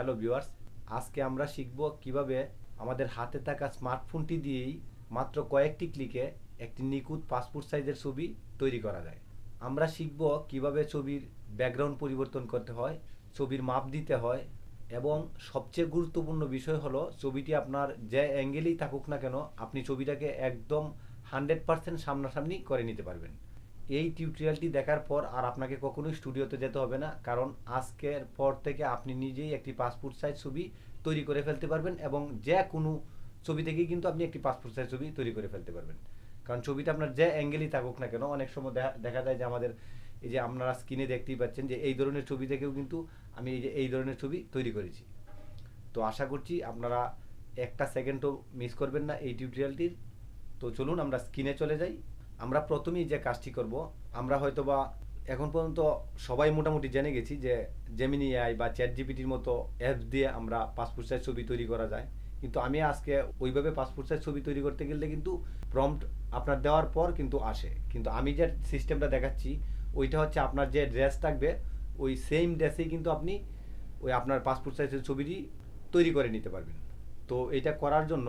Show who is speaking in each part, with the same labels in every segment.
Speaker 1: Hello viewers আজকে আমরা শিখব কীভাবে আমাদের হাতে থাকা স্মার্টফোনটি দিয়েই মাত্র কয়েকটি ক্লিকে একটি নিখুঁত পাসপোর্ট সাইজের ছবি তৈরি করা যায়। আমরা শিখব কীভাবে ছবির ব্যাকগ্রাউন্ড পরিবর্তন করতে হয়, ছবির মাপ দিতে হয়, এবং সবচেয়ে গুরুত্বপূর্ণ বিষয় হলো ছবিটি আপনার যে অ্যাঙ্গেলেই থাকুক না কেন, আপনি ছবিটাকে একদম হান্ড্রেড পার্সেন্ট সামনাসামনি করে নিতে পারবেন। এই টিউটোরিয়ালটি দেখার পর আর আপনাকে কখনোই স্টুডিওতে যেতে হবে না। কারণ আজকের পর থেকে আপনি নিজেই একটি পাসপোর্ট সাইজ ছবি তৈরি করে ফেলতে পারবেন এবং যে কোনো ছবি থেকেই কিন্তু আপনি একটি পাসপোর্ট সাইজ ছবি তৈরি করে ফেলতে পারবেন। কারণ ছবিটা আপনার যে অ্যাঙ্গেলই থাকুক না কেন, অনেক সময় দেখা যায় যে আমাদের এই যে আপনারা স্ক্রিনে দেখতেই পাচ্ছেন যে এই ধরনের ছবি থেকেও কিন্তু আমি এই যে এই ধরনের ছবি তৈরি করেছি। তো আশা করছি আপনারা একটা সেকেন্ডও মিস করবেন না এই টিউটোরিয়ালটির তো চলুন আমরা স্ক্রিনে চলে যাই। আমরা প্রথমেই যে কাজটি করব, আমরা হয়তোবা এখন পর্যন্ত সবাই মোটামুটি জেনে গেছি যে জেমিনি আই বা চ্যাট জিপিটির মতো অ্যাপস দিয়ে আমরা পাসপোর্ট সাইজ ছবি তৈরি করা যায়। কিন্তু আমি আজকে ওইভাবে পাসপোর্ট সাইজ ছবি তৈরি করতে গেলে কিন্তু প্রম্পট আপনার দেওয়ার পর কিন্তু আসে। কিন্তু আমি যে সিস্টেমটা দেখাচ্ছি, ওইটা হচ্ছে আপনার যে ড্রেস থাকবে, ওই সেম ড্রেসেই কিন্তু আপনি ওই আপনার পাসপোর্ট সাইজের ছবিটি তৈরি করে নিতে পারবেন। তো এটা করার জন্য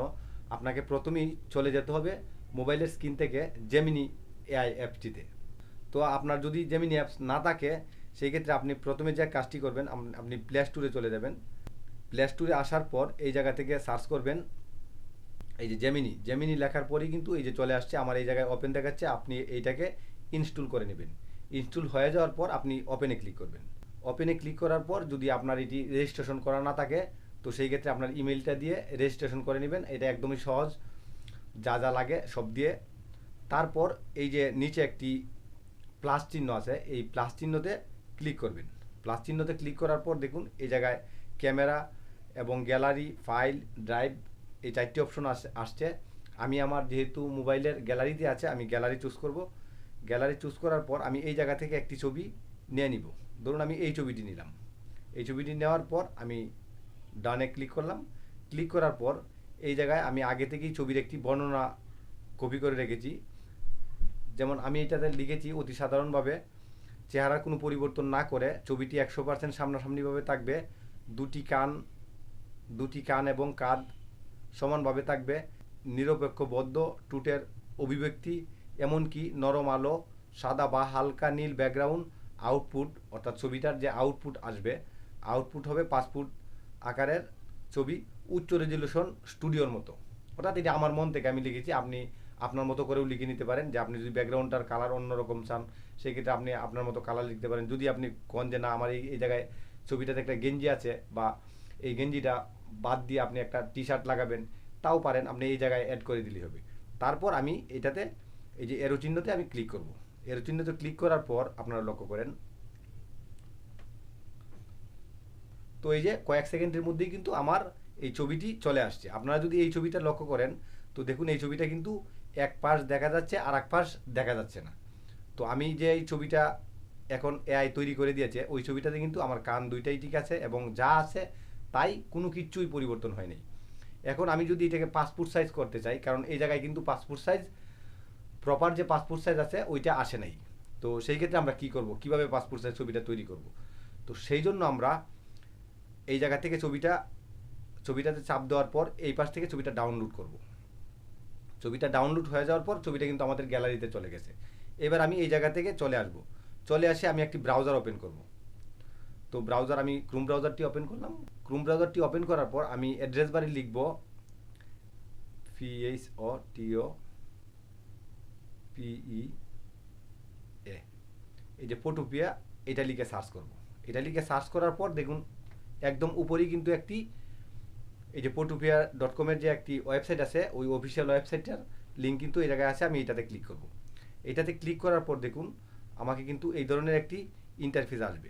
Speaker 1: আপনাকে প্রথমেই চলে যেতে হবে মোবাইলের স্ক্রিন থেকে জেমিনি এআই অ্যাপটিতে তো আপনার যদি জেমিনি অ্যাপস না থাকে সেই ক্ষেত্রে আপনি প্রথমে যে কাজটি করবেন আপনি প্লে স্টোরে চলে যাবেন। প্লে স্টোরে আসার পর এই জায়গা থেকে সার্চ করবেন, এই যে জেমিনি জেমিনি লেখার পরেই কিন্তু এই যে চলে আসছে, আমার এই জায়গায় ওপেন দেখাচ্ছে, আপনি এইটাকে ইনস্টল করে নেবেন। ইনস্টল হয়ে যাওয়ার পর আপনি ওপেনে ক্লিক করবেন। ওপেনে ক্লিক করার পর যদি আপনার এটি রেজিস্ট্রেশন করা না থাকে, তো সেই ক্ষেত্রে আপনার ইমেলটা দিয়ে রেজিস্ট্রেশন করে নেবেন। এটা একদমই সহজ। যা যা লাগে সব দিয়ে। তারপর এই যে নিচে একটি প্লাস চিহ্ন আছে, এই প্লাস চিহ্নতে ক্লিক করবেন। প্লাস চিহ্নতে ক্লিক করার পর দেখুন এই জায়গায় ক্যামেরা এবং গ্যালারি ফাইল ড্রাইভ এই চারটি অপশন আসছে। আমি আমার যেহেতু মোবাইলের গ্যালারিতে আছে, আমি গ্যালারি চুজ করব। গ্যালারি চুজ করার পর আমি এই জায়গা থেকে একটি ছবি নিয়ে নিব। ধরুন আমি এই ছবিটি নিলাম। এই ছবিটি নেওয়ার পর আমি ডানে ক্লিক করলাম। ক্লিক করার পর এই জায়গায় আমি আগে থেকেই ছবির একটি বর্ণনা কপি করে রেখেছি। যেমন আমি এটাতে লিখেছি, অতি সাধারণভাবে চেহারার কোনো পরিবর্তন না করে ছবিটি একশো পার্সেন্ট সামনাসামনিভাবে থাকবে। দুটি কান দুটি কান এবং কাঁধ সমানভাবে থাকবে। নিরপেক্ষ বদ্ধ টুটের অভিব্যক্তি, এমনকি নরম আলো, সাদা বা হালকা নীল ব্যাকগ্রাউন্ড আউটপুট, অর্থাৎ ছবিটার যে আউটপুট আসবে, আউটপুট হবে পাঁচ ফুট আকারের ছবি। উচ্চ রেজলিউশন স্টুডিওর মতো। অর্থাৎ এটা আমার মন থেকে আমি লিখেছি, আপনি আপনার মতো করেও লিখে নিতে পারেন। যে আপনি যদি ব্যাকগ্রাউন্ডটার কালার অন্যরকম চান, সেক্ষেত্রে আপনি আপনার মতো কালার লিখতে পারেন। যদি আপনি কন যে না, আমার এই এই জায়গায় ছবিটাতে একটা গেঞ্জি আছে বা এই গেঞ্জিটা বাদ দিয়ে আপনি একটা টি শার্ট লাগাবেন, তাও পারেন। আপনি এই জায়গায় অ্যাড করে দিলেই হবে। তারপর আমি এটাতে এই যে এরো চিহ্নতে আমি ক্লিক করব। এরো চিহ্নতে ক্লিক করার পর আপনারা লক্ষ্য করেন, তো এই যে কয়েক সেকেন্ডের মধ্যেই কিন্তু আমার এই ছবিটি চলে আসছে। আপনারা যদি এই ছবিটা লক্ষ্য করেন, তো দেখুন এই ছবিটা কিন্তু এক পাশ দেখা যাচ্ছে আর এক পাশ দেখা যাচ্ছে না। তো আমি যে এই ছবিটা এখন এআই তৈরি করে দিয়েছে, ওই ছবিটাতে কিন্তু আমার কান দুইটাই ঠিক আছে এবং যা আছে তাই কোনো কিচ্ছুই পরিবর্তন হয়নি। এখন আমি যদি এটাকে পাসপোর্ট সাইজ করতে চাই, কারণ এই জায়গায় কিন্তু পাসপোর্ট সাইজ, প্রপার যে পাসপোর্ট সাইজ আছে, ওইটা আসে নাই। তো সেই ক্ষেত্রে আমরা কি করব? কীভাবে পাসপোর্ট সাইজ ছবিটা তৈরি করব? তো সেই জন্য আমরা এই জায়গা থেকে ছবিটা ছবিটাতে চাপ দেওয়ার পর এই পাশ থেকে ছবিটা ডাউনলোড করব। ছবিটা ডাউনলোড হয়ে যাওয়ার পর ছবিটা কিন্তু আমাদের গ্যালারিতে চলে গেছে। এবার আমি এই জায়গা থেকে চলে আসব। চলে আসে আমি একটি ব্রাউজার ওপেন করব। তো ব্রাউজার আমি ক্রোম ব্রাউজারটি ওপেন করলাম। ক্রোম ব্রাউজারটি ওপেন করার পর আমি অ্যাড্রেস বারে লিখব পিএইচ ও টিও পিই এ এই যে ফটোপিয়া এটা লিখে সার্চ করব। এটা লিখে সার্চ করার পর দেখুন, একদম উপরেই কিন্তু একটি এই যে পটুপিয়া ডট কমের যে একটি ওয়েবসাইট আছে, ওই অফিসিয়াল ওয়েবসাইটটার লিঙ্ক কিন্তু এই জায়গায় আছে, আমি এটাতে ক্লিক করব। এটাতে ক্লিক করার পর দেখুন, আমাকে কিন্তু এই ধরনের একটি ইন্টারফেস আসবে।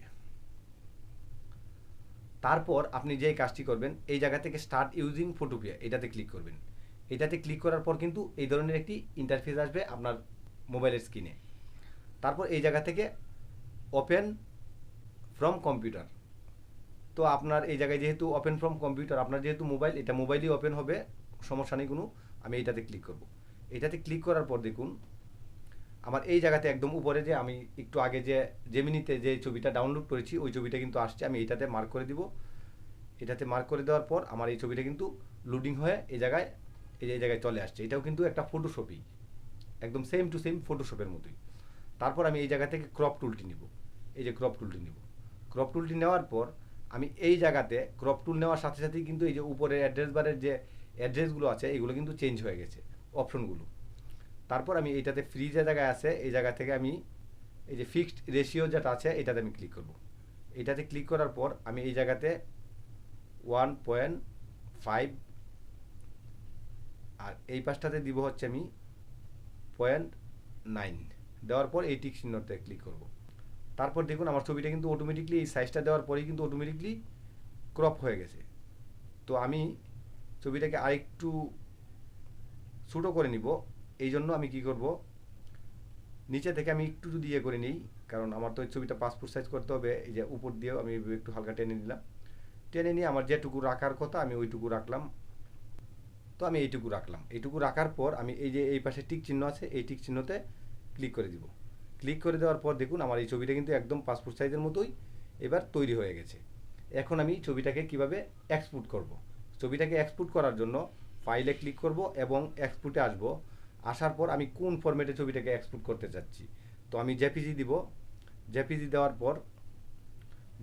Speaker 1: তারপর আপনি যেই কাজটি করবেন, এই জায়গা থেকে স্টার্ট ইউজিং ফটোপিয়া এটাতে ক্লিক করবেন। এটাতে ক্লিক করার পর কিন্তু এই ধরনের একটি ইন্টারফেস আসবে আপনার মোবাইলের স্ক্রিনে তারপর এই জায়গা থেকে ওপেন ফ্রম কম্পিউটার তো আপনার এই জায়গায় যেহেতু ওপেন ফ্রম কম্পিউটার আপনার যেহেতু মোবাইল এটা মোবাইলই ওপেন হবে, সমস্যা নেই কোনো। আমি এইটাতে ক্লিক করব। এটাতে ক্লিক করার পর দেখুন, আমার এই জায়গাতে একদম উপরে যে আমি একটু আগে যে জেমিনিতে যে ছবিটা ডাউনলোড করেছি, ওই ছবিটা কিন্তু আসছে, আমি এইটাতে মার্ক করে দিব। এটাতে মার্ক করে দেওয়ার পর আমার এই ছবিটা কিন্তু লোডিং হয়ে এই জায়গায়, এই যে এই জায়গায় চলে আসছে। এটাও কিন্তু একটা ফটোশপই একদম সেম টু সেম ফটোশপের মতোই। তারপর আমি এই জায়গা থেকে ক্রপ টুলটি নিব। এই যে ক্রপ টুলটি নিব। ক্রপ টুলটি নেওয়ার পর আমি এই জায়গাতে ক্রপ টুল নেওয়ার সাথে সাথেই কিন্তু এই যে উপরে অ্যাড্রেস বারের যে অ্যাড্রেসগুলো আছে, এগুলো কিন্তু চেঞ্জ হয়ে গেছে অপশনগুলো তারপর আমি এইটাতে ফ্রি যে জায়গায় আছে, এই জায়গা থেকে আমি এই যে ফিক্সড রেশিও যেটা আছে, এটাতে আমি ক্লিক করব। এটাতে ক্লিক করার পর আমি এই জায়গাতে ওয়ান পয়েন্ট ফাইভ আর এই পাশটাতে দিব হচ্ছে আমি পয়েন্ট নাইন দেওয়ার পর এই টিক চিহ্নতে ক্লিক করব। তারপর দেখুন আমার ছবিটা কিন্তু অটোমেটিকলি এই সাইজটা দেওয়ার পরেই কিন্তু অটোমেটিকলি ক্রপ হয়ে গেছে। তো আমি ছবিটাকে আরেকটু ছোটো করে নিব। এই জন্য আমি কি করব? নিচে থেকে আমি একটু যদি ইয়ে করে নিই, কারণ আমার তো এই ছবিটা পাসপোর্ট সাইজ করতে হবে, এই যে উপর দিয়েও আমি একটু হালকা টেনে নিলাম। টেনে নিয়ে আমার যেটুকু রাখার কথা আমি ওইটুকু রাখলাম। তো আমি এইটুকু রাখলাম। এইটুকু রাখার পর আমি এই যে এই পাশে টিক চিহ্ন আছে, এই টিক চিহ্নতে ক্লিক করে দিব। ক্লিক করে দেওয়ার পর দেখুন আমার এই ছবিটা কিন্তু একদম পাসপোর্ট সাইজের মতোই এবার তৈরি হয়ে গেছে। এখন আমি ছবিটাকে কীভাবে এক্সপোর্ট করব? ছবিটাকে এক্সপোর্ট করার জন্য ফাইলে ক্লিক করব এবং এক্সপোর্টে আসব। আসার পর আমি কোন ফরম্যাটে ছবিটাকে এক্সপোর্ট করতে চাচ্ছি? তো আমি জেপিজি দিব। জেপিজি দেওয়ার পর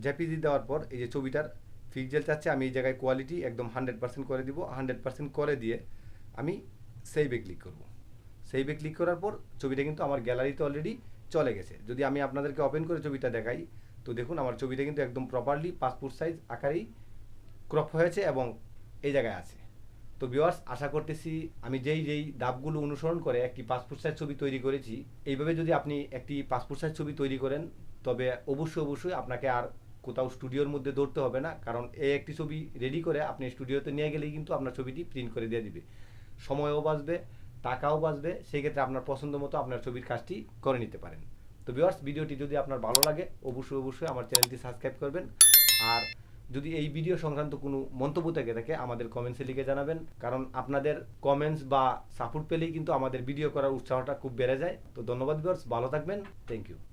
Speaker 1: জেপিজি দেওয়ার পর এই যে ছবিটার পিক্সেল চাচ্ছে আমি এই জায়গায় কোয়ালিটি একদম হান্ড্রেড পার্সেন্ট করে দিব। হান্ড্রেড পার্সেন্ট করে দিয়ে আমি সেইভে ক্লিক করব। সেইভে ক্লিক করার পর ছবিটা কিন্তু আমার গ্যালারিতে অলরেডি চলে গেছে। যদি আমি আপনাদেরকে ওপেন করে ছবিটা দেখাই, তো দেখুন আমার ছবিটা কিন্তু একদম প্রপারলি পাসপোর্ট সাইজ আকারেই ক্রপ হয়েছে এবং এই জায়গায় আছে। তো ভিউয়ার্স আশা করতেছি আমি যেই যেই ধাপগুলো অনুসরণ করে একটি পাসপোর্ট সাইজ ছবি তৈরি করেছি, এইভাবে যদি আপনি একটি পাসপোর্ট সাইজ ছবি তৈরি করেন, তবে অবশ্যই অবশ্যই আপনাকে আর কোথাও স্টুডিওর মধ্যে দৌড়তে হবে না, কারণ এই একটি ছবি রেডি করে আপনি স্টুডিওতে নিয়ে গেলেই কিন্তু আপনার ছবিটি প্রিন্ট করে দিয়ে দিবে। সময়ও বাঁচবে টাকাও বাঁচবে, সেই ক্ষেত্রে আপনার পছন্দ মতো আপনার ছবির কাজটি করে নিতে পারেন। তো ভিউয়ার্স ভিডিওটি যদি আপনার ভালো লাগে, অবশ্যই অবশ্যই আমার চ্যানেলটি সাবস্ক্রাইব করবেন। আর যদি এই ভিডিও সংক্রান্ত কোনো মন্তব্য থেকে থাকে, আমাদের কমেন্টসে লিখে জানাবেন। কারণ আপনাদের কমেন্টস বা সাপোর্ট পেলেই কিন্তু আমাদের ভিডিও করার উৎসাহটা খুব বেড়ে যায়। তো ধন্যবাদ ভিউয়ার্স ভালো থাকবেন। Thank you